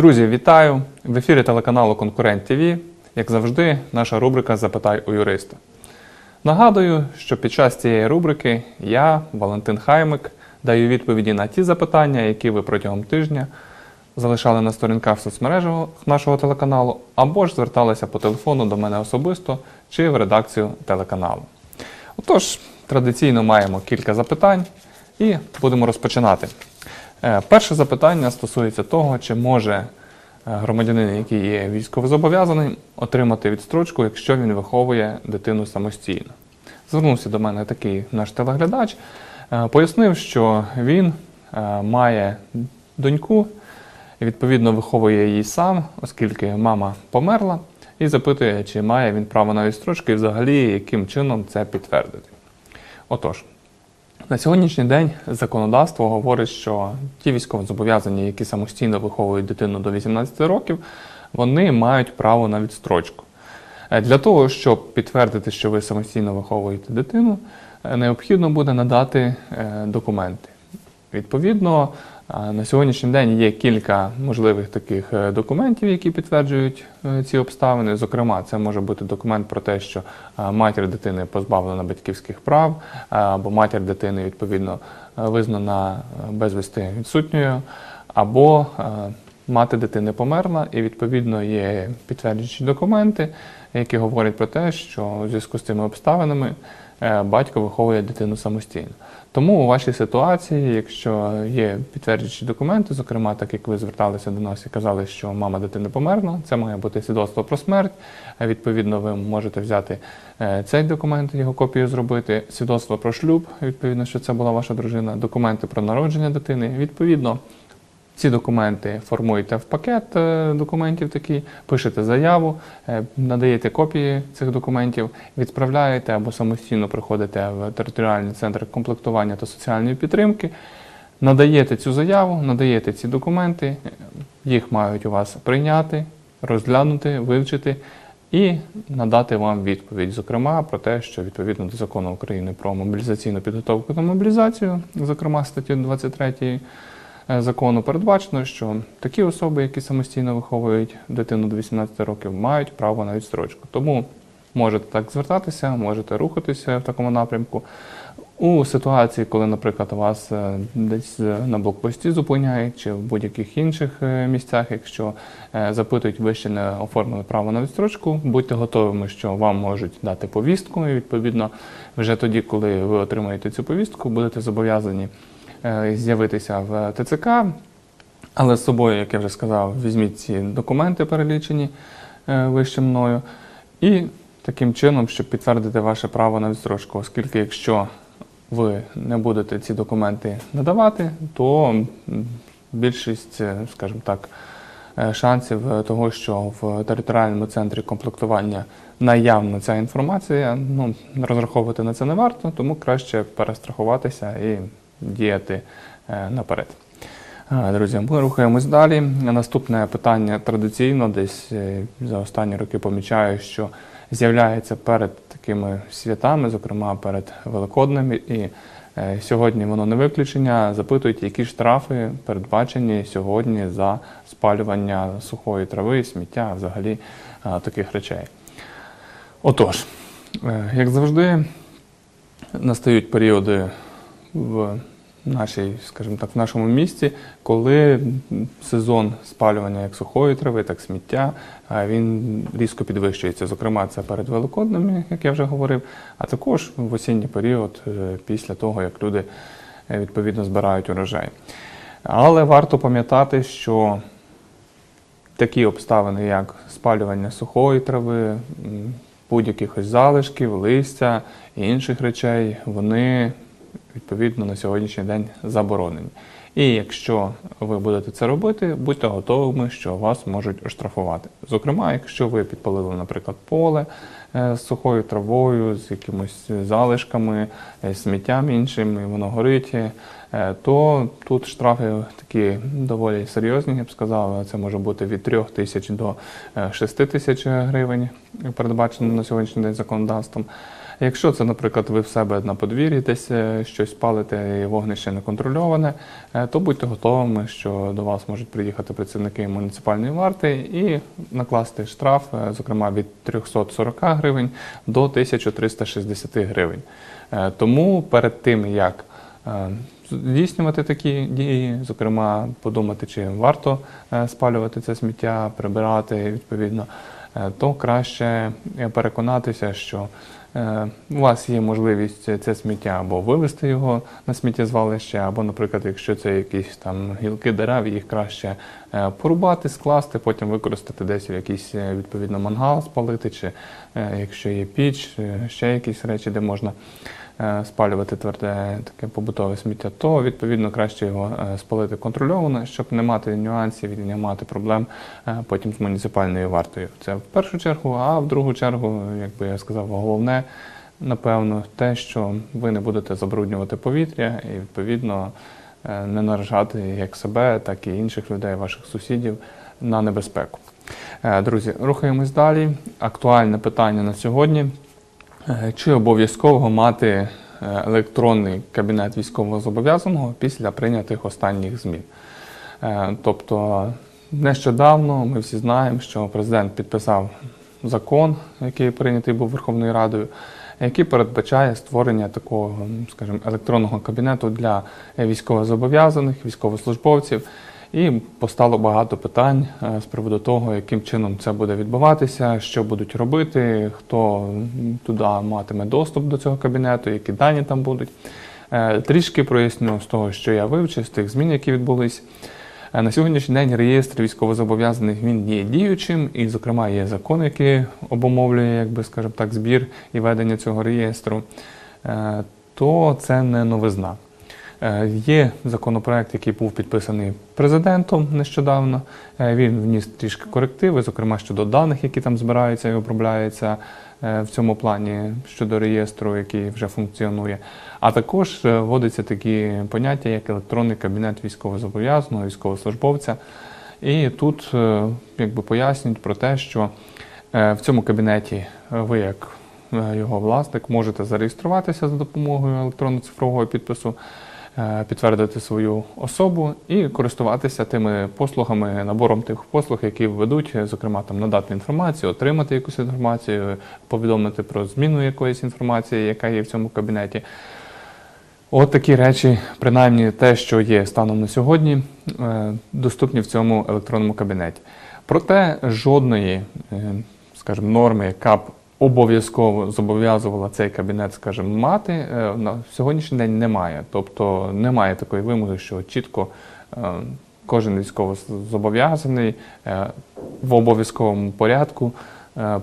Друзі, вітаю! В ефірі телеканалу Конкурент ТВ. Як завжди, наша рубрика Запитай у юриста. Нагадую, що під час цієї рубрики я, Валентин Хаймик, даю відповіді на ті запитання, які ви протягом тижня залишали на сторінках в соцмережах нашого телеканалу, або ж зверталися по телефону до мене особисто чи в редакцію телеканалу. Отож, традиційно маємо кілька запитань і будемо розпочинати. Е, Перше запитання стосується того, чи може е, громадянин, який є військовозобов'язаний, отримати відстрочку, якщо він виховує дитину самостійно. Звернувся до мене такий наш телеглядач, е, пояснив, що він має доньку відповідно виховує її сам, оскільки мама померла, і запитує, чи має він право на відстрочку і взагалі яким чином це підтвердити. Отож, на сьогоднішній день законодавство говорить, що ті військовозобов'язані, які самостійно виховують дитину до 18 років, вони мають право на відстрочку. Е, Для того, щоб підтвердити, що ви самостійно виховуєте дитину, е, необхідно буде надати е, документи. Відповідно, на сьогоднішній день є кілька можливих таких е, документів, які підтверджують е, ці обставини. Зокрема, це може бути документ про те, що е, матір дитини позбавлена батьківських прав, або матір дитини відповідно визнана безвісти відсутньою, або мати дитини померла, і відповідно є підтверджуючі документи, які говорять про те, що у зв'язку з цими обставинами батько виховує дитину самостійно. Тому у вашій ситуації, якщо є підтверджуючі документи, зокрема, так як ви зверталися до нас і казали, що мама дитини померла, це має бути свідоцтво про смерть. Відповідно, ви можете взяти е, цей документ, його копію зробити, свідоцтво про шлюб, відповідно, що це була ваша дружина, документи про народження дитини. Відповідно, ці документи формуєте в пакет е, документів такий, пишете заяву, е, надаєте копії цих документів, відправляєте або самостійно приходите в територіальний центр комплектування та соціальної підтримки, надаєте цю заяву, надаєте ці документи, їх мають у вас прийняти, розглянути, вивчити і надати вам відповідь, зокрема про те, що відповідно до закону України про мобілізаційну підготовку та мобілізацію, зокрема статті 23 е, закону передбачено, що такі особи, які самостійно виховують дитину до 18 років, мають право на відстрочку. Тому можете так звертатися, можете рухатися в такому напрямку. У ситуації, коли, наприклад, вас е, десь е, на блокпості зупиняють чи в будь-яких інших е, місцях, якщо е, запитують, ви ще не оформили право на відстрочку, будьте готовими, що вам можуть дати повістку, і відповідно вже тоді, коли ви отримаєте цю повістку, будете зобов'язані е, з'явитися в ТЦК. Але з собою, як я вже сказав, візьміть ці документи, перелічені е, вище мною, і таким чином, щоб підтвердити ваше право на відстрочку, оскільки якщо ви не будете ці документи надавати, то більшість, е, скажімо так, е, шансів е, того, що в територіальному центрі комплектування наявна ця інформація, ну розраховувати на це не варто, тому краще перестрахуватися і діяти е, наперед. Е, Друзі, ми рухаємось далі. Наступне питання традиційно, десь е, за останні роки помічаю, що з'являється перед такими святами, зокрема перед Великодними, і сьогодні воно не виключення. Запитують, які штрафи передбачені сьогодні за спалювання сухої трави, сміття, взагалі таких речей. Отож, як завжди, настають періоди в нашій, скажімо так, в нашому місті, коли сезон спалювання як сухої трави, так сміття, він різко підвищується. Зокрема, це перед Великодними, як я вже говорив, а також в осінній період е, після того, як люди е, відповідно збирають урожай. Але варто пам'ятати, що такі обставини, як спалювання сухої трави, будь-яких ось залишків, листя і інших речей, вони відповідно на сьогоднішній день заборонені. І якщо ви будете це робити, будьте готовими, що вас можуть оштрафувати. Зокрема, якщо ви підпалили, наприклад, поле е, з сухою травою, з якимось залишками, е, сміттям іншим, і воно горить, е, то тут штрафи такі доволі серйозні, я б сказав. Це може бути від 3 тисяч до 6 тисяч гривень, передбачено на сьогоднішній день законодавством. Якщо це, наприклад, ви в себе на подвір'ї десь е, щось палите і вогнище неконтрольоване, е, то будьте готовими, що до вас можуть приїхати працівники муніципальної варти і накласти штраф, е, зокрема від 340 гривень до 1360 гривень. Тому перед тим як здійснювати такі дії, зокрема подумати, чи варто спалювати це сміття, прибирати відповідно, то краще переконатися, що у вас є можливість це сміття або вивезти його на сміттєзвалище, або, наприклад, якщо це якісь там гілки дерев, їх краще е, порубати, скласти, потім використати десь якийсь е, відповідно мангал спалити, чи е, якщо є піч, е, ще якісь речі, де можна. е, спалювати тверде таке побутове сміття, то відповідно краще його е, спалити контрольовано, щоб не мати нюансів і не мати проблем е, потім з муніципальною вартою. Це в першу чергу, а в другу чергу, як би я сказав, головне. Напевно, те, що ви не будете забруднювати повітря і відповідно е, не наражати як себе, так і інших людей, ваших сусідів на небезпеку. Е, Друзі, рухаємось далі. Актуальне питання на сьогодні. Е, Чи обов'язково мати е, електронний кабінет військовозобов'язаного після прийнятих останніх змін? Е, Тобто нещодавно ми всі знаємо, що президент підписав закон, який прийнятий був Верховною Радою, який передбачає створення такого, скажімо, електронного кабінету для військовозобов'язаних, військовослужбовців. І постало багато питань е, з приводу того, яким чином це буде відбуватися, що будуть робити, хто туди матиме доступ до цього кабінету, які дані там будуть. Е, Трішки проясню з того, що я вивчив, з тих змін, які відбулись. Е, На сьогоднішній день реєстр військовозобов'язаних він є діючим, і, зокрема, є закон, який обумовлює, як би скажімо так, збір і ведення цього реєстру. То це не новизна. Е, Є законопроект, який був підписаний президентом нещодавно. Е, Він вніс трішки корективи, зокрема щодо даних, які там збираються і обробляються е, в цьому плані щодо реєстру, який вже функціонує. А також вводяться такі поняття, як електронний кабінет військовозобов'язаного, військовослужбовця. І тут якби пояснюють про те, що в цьому кабінеті ви, як його власник, можете зареєструватися за допомогою електронно-цифрового підпису, підтвердити свою особу і користуватися тими послугами, набором тих послуг, які введуть, е, зокрема там надати інформацію, отримати якусь інформацію, повідомити про зміну якоїсь інформації, яка є в цьому кабінеті. От такі речі, принаймні те, що є станом на сьогодні, е, доступні в цьому електронному кабінеті. Проте жодної, е, скажімо, норми, яка б обов'язково зобов'язувала цей кабінет, скажімо, мати, е, на сьогоднішній день немає. Тобто немає такої вимоги, що чітко е, кожен військовозобов'язаний е, в обов'язковому порядку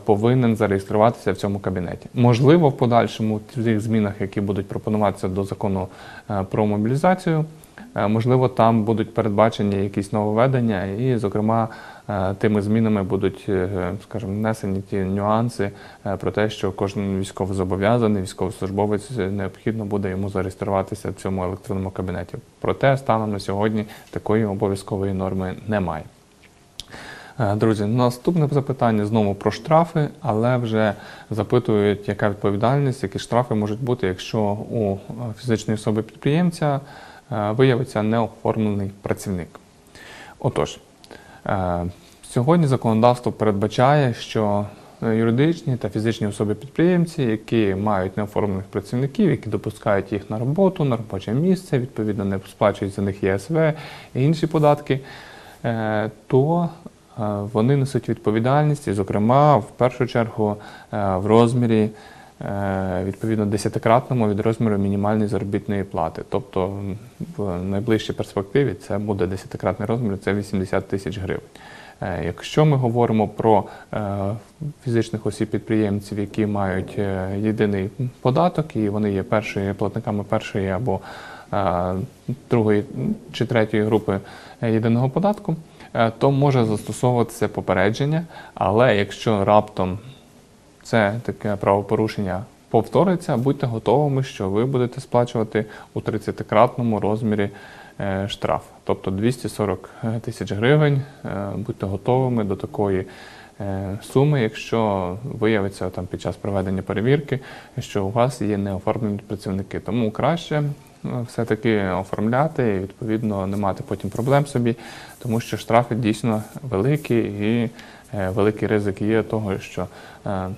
повинен зареєструватися в цьому кабінеті. Можливо, в подальшому в тих змінах, які будуть пропонуватися до закону про мобілізацію, можливо, там будуть передбачені якісь нововведення, і, зокрема, е, тими змінами будуть, е, скажімо, внесені ті нюанси е, про те, що кожен військовозобов'язаний, військовослужбовець е, необхідно буде йому зареєструватися в цьому електронному кабінеті. Проте станом на сьогодні такої обов'язкової норми немає. Е, Друзі, наступне запитання знову про штрафи, але вже запитують, яка відповідальність, які штрафи можуть бути, якщо у е, фізичної особи підприємця е, виявиться неоформлений працівник. Отож, е, сьогодні законодавство передбачає, що е, юридичні та фізичні особи-підприємці, які мають неоформлених працівників, які допускають їх на роботу, на робоче місце, відповідно не сплачують за них ЄСВ і інші податки, е, то е, вони несуть відповідальність, і, зокрема, в першу чергу е, в розмірі е, відповідно десятикратному від розміру мінімальної заробітної плати. Тобто в найближчій перспективі це буде десятикратний розмір, це 80 тисяч гривень. Е, Якщо ми говоримо про е, фізичних осіб-підприємців, які мають е, єдиний податок, і вони є першої платниками першої або е, другої чи третьої групи е, єдиного податку, е, то може застосовуватися попередження, але якщо раптом це таке правопорушення повториться, будьте готовими, що ви будете сплачувати у 30-кратному розмірі е, штраф, тобто 240 тисяч гривень. Е, Будьте готовими до такої е, суми, якщо виявиться там під час проведення перевірки, що у вас є неоформлені працівники. Тому краще е, все-таки оформляти і відповідно не мати потім проблем собі, тому що штрафи дійсно великі і е, великий ризик є того, що е,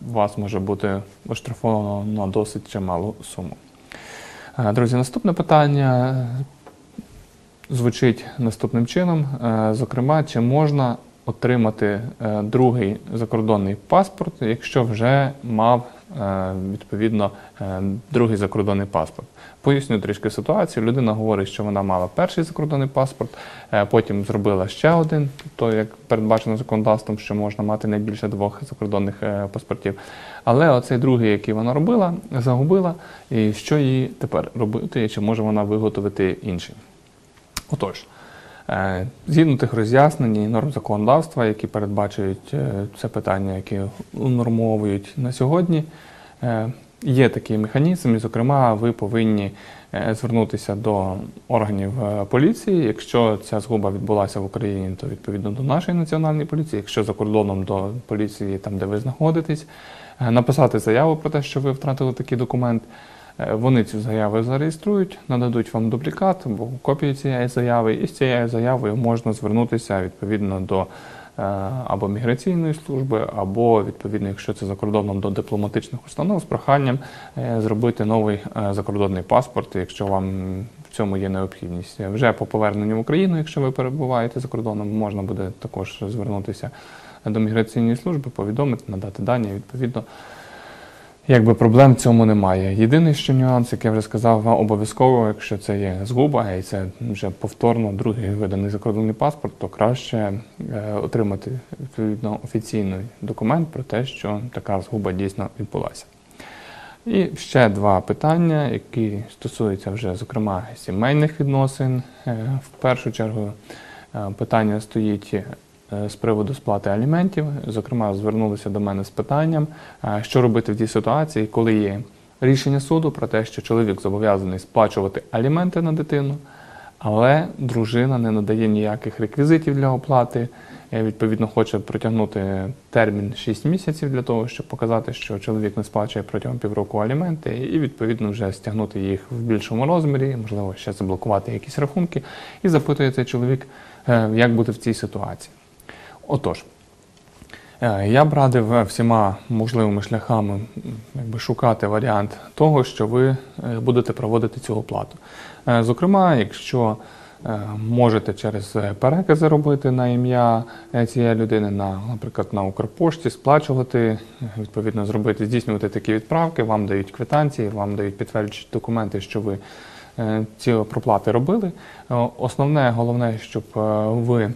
вас може бути оштрафовано на досить чималу суму. Е, Друзі, наступне питання звучить наступним чином. Е, Зокрема, чи можна отримати е, другий закордонний паспорт, якщо вже мав е, відповідно е, другий закордонний паспорт? Поясню трішки ситуацію. Людина говорить, що вона мала перший закордонний паспорт, е, потім зробила ще один, тобто як передбачено законодавством, що можна мати не більше двох закордонних е, паспортів. Але оцей другий, який вона робила, загубила. І що їй тепер робити, чи може вона виготовити інший? Отож, е, згідно тих роз'яснень і норм законодавства, які передбачують е, це питання, які унормовують на сьогодні, е, є такий механізм, і, зокрема, ви повинні е, звернутися до органів е, поліції. Якщо ця згуба відбулася в Україні, то відповідно до нашої національної поліції, якщо за кордоном до поліції, там де ви знаходитесь, е, написати заяву про те, що ви втратили такий документ. Е, Вони цю заяву зареєструють, нададуть вам дублікат або копію цієї заяви, і з цією заявою можна звернутися відповідно до е, або міграційної служби, або відповідно, якщо це за кордоном, до дипломатичних установ з проханням е, зробити новий закордонний паспорт, якщо вам в цьому є необхідність. Вже по поверненню в Україну, якщо ви перебуваєте за кордоном, можна буде також звернутися до міграційної служби, повідомити, надати дані, відповідно. Якби проблем в цьому немає. Єдиний що нюанс, як я вже сказав, обов'язково, якщо це є згуба, і це вже повторно другий виданий закордонний паспорт, то краще е, отримати відповідно офіційний документ про те, що така згуба дійсно відбулася. І ще два питання, які стосуються вже, зокрема, сімейних відносин. Е, В першу чергу е, питання стоїть з приводу сплати аліментів. Зокрема, звернулися до мене з питанням, е, що робити в тій ситуації, коли є рішення суду про те, що чоловік зобов'язаний сплачувати аліменти на дитину, але дружина не надає ніяких реквізитів для оплати. е, Відповідно, хоче протягнути термін 6 місяців для того, щоб показати, що чоловік не сплачує протягом півроку аліменти, і відповідно вже стягнути їх в більшому розмірі, можливо, ще заблокувати якісь рахунки, і запитує цей чоловік, е, як бути в цій ситуації. Отож, е, я б радив е, всіма можливими шляхами якби, шукати варіант того, що ви е, будете проводити цю оплату. Зокрема, якщо можете через перекази робити на ім'я цієї людини, на, наприклад, на Укрпошті, сплачувати, відповідно, зробити, здійснювати такі відправки, вам дають квитанції, вам дають підтверджуючі документи, що ви ці проплати робили. Основне, головне, щоб ви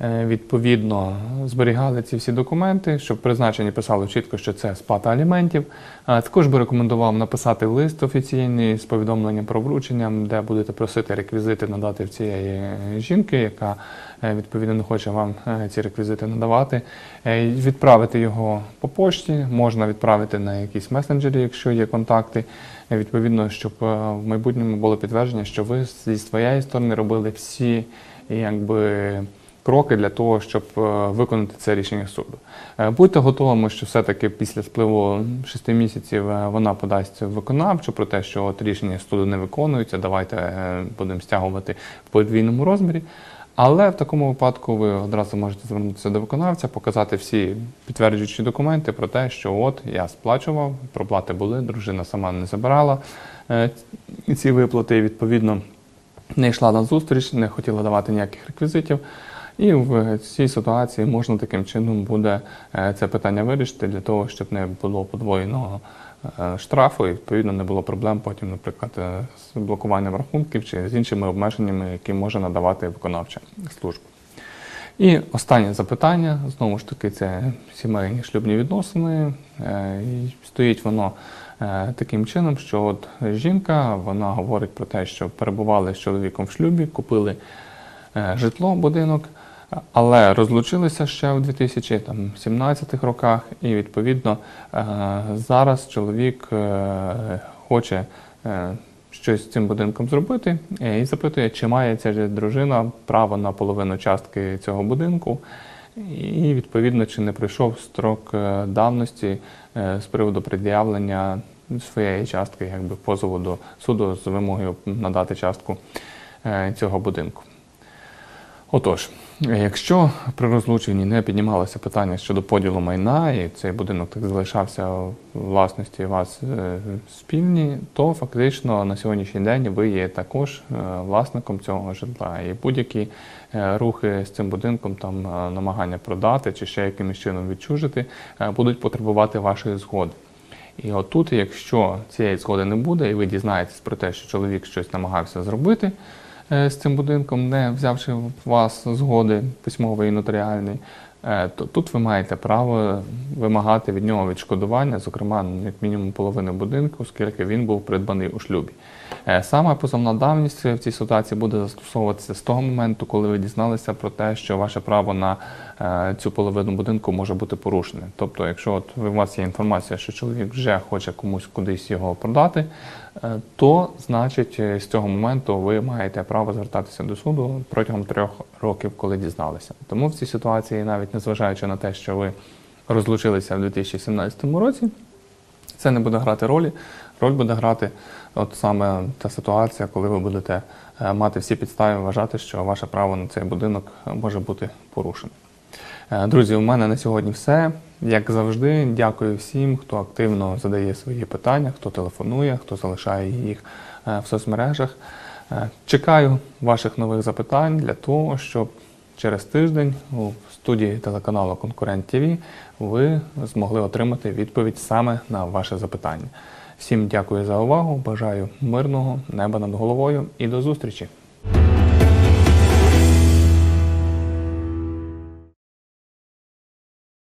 відповідно зберігали ці всі документи, щоб призначені писало чітко, що це сплата аліментів. Е, Також би рекомендував написати лист офіційний з повідомленням про вручення, де будете просити реквізити надати в цієї е, жінки, яка е, відповідно не хоче вам е, ці реквізити надавати. Е, Відправити його по пошті, можна відправити на якісь месенджері, якщо є контакти. Е, Відповідно, щоб е, в майбутньому було підтвердження, що ви зі своєї сторони робили всі якби. Кроки для того, щоб е, виконати це рішення суду. Е, Будьте готовими, що все-таки після спливу 6 місяців е, вона подасть виконавчу про те, що от рішення суду не виконується, давайте будемо стягувати в подвійному розмірі. Але в такому випадку ви одразу можете звернутися до виконавця, показати всі підтверджуючі документи про те, що от я сплачував, проплати були, дружина сама не забирала ці виплати, і, відповідно не йшла на зустріч, не хотіла давати ніяких реквізитів. І в цій ситуації можна таким чином буде е, це питання вирішити для того, щоб не було подвоєного е, штрафу і відповідно не було проблем потім, наприклад, е, з блокуванням рахунків чи з іншими обмеженнями, які може надавати виконавча служба. І останнє запитання знову ж таки, це сімейні шлюбні відносини. Стоїть воно таким чином, що от жінка вона говорить про те, що перебували з чоловіком в шлюбі, купили житло, будинок, але розлучилися ще в 2017 роках, і відповідно е, зараз чоловік е, хоче е, щось з цим будинком зробити і запитує, чи має ця дружина право на половину частки цього будинку. і відповідно чи не пройшов строк давності з приводу пред'явлення своєї частки, якби позову до суду з вимогою надати частку цього будинку. Отож, якщо при розлученні не піднімалося питання щодо поділу майна, і цей будинок так залишався у власності вас е, спільні, то фактично на сьогоднішній день ви є також е, власником цього житла. І будь-які е, рухи з цим будинком, там намагання продати чи ще якимось чином відчужити, будуть потребувати вашої згоди. І отут, якщо цієї згоди не буде, і ви дізнаєтесь про те, що чоловік щось намагався зробити з цим будинком, не взявши вас згоди письмової і нотаріальної, е, то тут ви маєте право вимагати від нього відшкодування, зокрема, ну, як мінімум половини будинку, оскільки він був придбаний у шлюбі. Е, Саме позовна давність в цій ситуації буде застосовуватися з того моменту, коли ви дізналися про те, що ваше право на е, цю половину будинку може бути порушене. Тобто, якщо от у вас є інформація, що чоловік вже хоче комусь кудись його продати, е, то значить з цього моменту ви маєте право звертатися до суду протягом трьох років, коли дізналися. Тому в цій ситуації, навіть незважаючи на те, що ви розлучилися в 2017 році, це не буде грати ролі. Роль буде грати от саме та ситуація, коли ви будете е, мати всі підстави вважати, що ваше право на цей будинок е, може бути порушене. Е, Друзі, у мене на сьогодні все. Як завжди, дякую всім, хто активно задає свої питання, хто телефонує, хто залишає їх в соцмережах. Чекаю ваших нових запитань для того, щоб через тиждень у студії телеканалу Конкурент ТВ ви змогли отримати відповідь саме на ваше запитання. Всім дякую за увагу. Бажаю мирного неба над головою і до зустрічі!